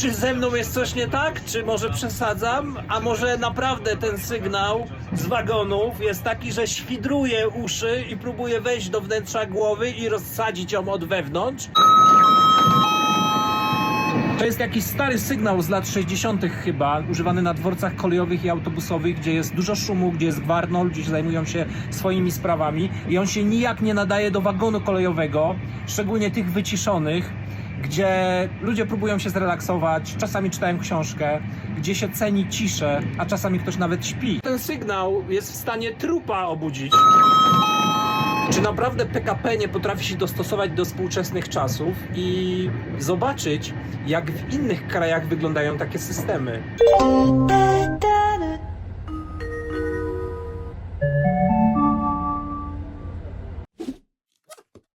Czy ze mną jest coś nie tak? Czy może przesadzam? A może naprawdę ten sygnał z wagonów jest taki, że świdruje uszy i próbuje wejść do wnętrza głowy i rozsadzić ją od wewnątrz? To jest jakiś stary sygnał z lat 60. chyba, używany na dworcach kolejowych i autobusowych, gdzie jest dużo szumu, gdzie jest gwarno, ludzie się zajmują się swoimi sprawami i on się nijak nie nadaje do wagonu kolejowego, szczególnie tych wyciszonych, gdzie ludzie próbują się zrelaksować, czasami czytają książkę, gdzie się ceni ciszę, a czasami ktoś nawet śpi. Ten sygnał jest w stanie trupa obudzić. Czy naprawdę PKP nie potrafi się dostosować do współczesnych czasów i zobaczyć, jak w innych krajach wyglądają takie systemy?